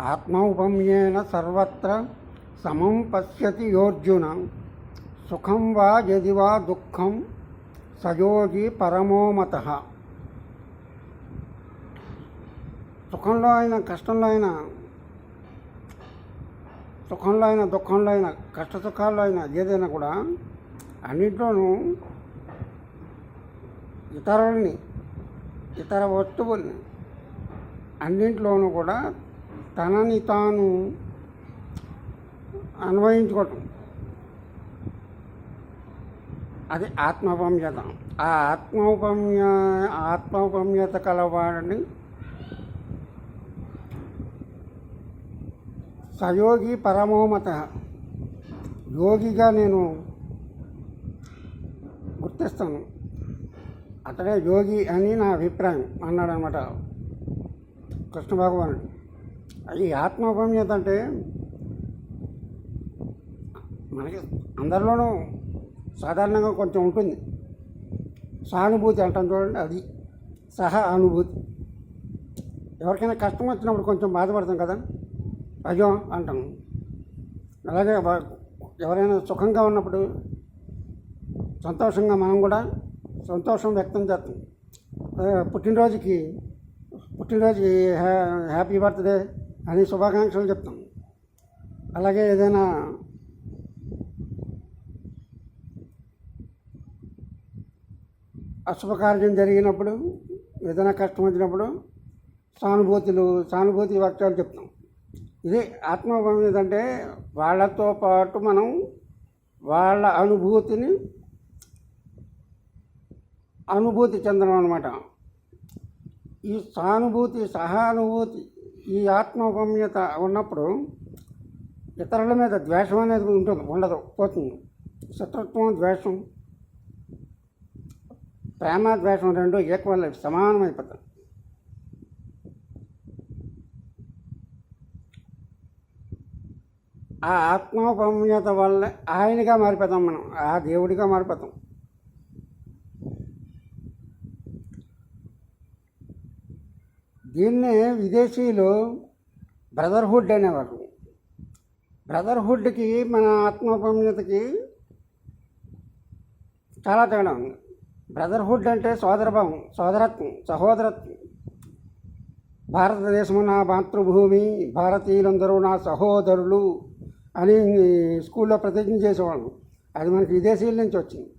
ఆత్మౌపమ్యేన సర్వత్ర సమం పశ్యతి యోర్జున. సుఖం వా యది వా దుఃఖం సయోగి పరమోమత సుఖంలో అయినా కష్టంలో అయినా సుఖంలో అయినా దుఃఖంలో అయినా కష్ట సుఖాల్లో అయినా ఏదైనా కూడా అన్నింటిలోనూ ఇతరుల్ని ఇతర వస్తువుల్ని అన్నింటిలోనూ కూడా తనని తాను అన్వయించుకోవటం. అది ఆత్మౌపమ్యత. ఆ ఆత్మౌపమ్య ఆత్మౌపమ్యత కలవాడిని సయోగి పరమోమత యోగిగా నేను గుర్తిస్తాను. అతడే యోగి అని నా అభిప్రాయం అన్నాడు అనమాట కృష్ణ భగవానుడు. ఈ ఆత్మోపమ్యత అంటే మనకి అందరిలోనూ సాధారణంగా కొంచెం ఉంటుంది. సానుభూతి అంటాం చూడండి అది. సహా అనుభూతి. ఎవరికైనా కష్టం వచ్చినప్పుడు కొంచెం బాధపడతాం కదా. అజో అంటాం. అలాగే ఎవరైనా సుఖంగా ఉన్నప్పుడు సంతోషంగా మనం కూడా సంతోషం వ్యక్తం చేస్తాం. పుట్టినరోజుకి పుట్టినరోజుకి హ్యా- హ్యాపీ బర్త్డే అని శుభాకాంక్షలు చెప్తాం. అలాగే ఏదైనా అశుభకార్యం జరిగినప్పుడు ఏదైనా కష్టం వచ్చినప్పుడు సానుభూతులు సానుభూతి వాక్యాలు చెప్తాం. ఇది ఆత్మభావం ఏంటంటే వాళ్ళతో పాటు మనం వాళ్ళ అనుభూతిని అనుభూతి చెందడం అనమాట ఈ సానుభూతి సహానుభూతి ఈ ఆత్మగమ్యత ఉన్నప్పుడు ఇతరుల మీద ద్వేషం అనేది ఉంటుంది ఉండదు పోతుంది. శత్రుత్వం ద్వేషం ప్రేమ ద్వేషం రెండు ఈక్వల్ సమానమైపోతాయి. ఆ ఆత్మగమ్యత వల్ల ఆయనగా మారిపోతాం మనం ఆ దేవుడిగా మారిపోతాం. దీన్నే విదేశీయులు బ్రదర్హుడ్ అనేవారు బ్రదర్హుడ్కి మన ఆత్మపమ్యతకి చాలా తేడా ఉంది. బ్రదర్హుడ్ అంటే సోదరభావం సోదరత్వం సహోదరత్వం. భారతదేశము నా మాతృభూమి భారతీయులందరూ నా సహోదరులు అని స్కూల్లో ప్రతిజ్ఞ చేసేవాళ్ళం. అది మనకి విదేశీయుల నుంచి వచ్చింది.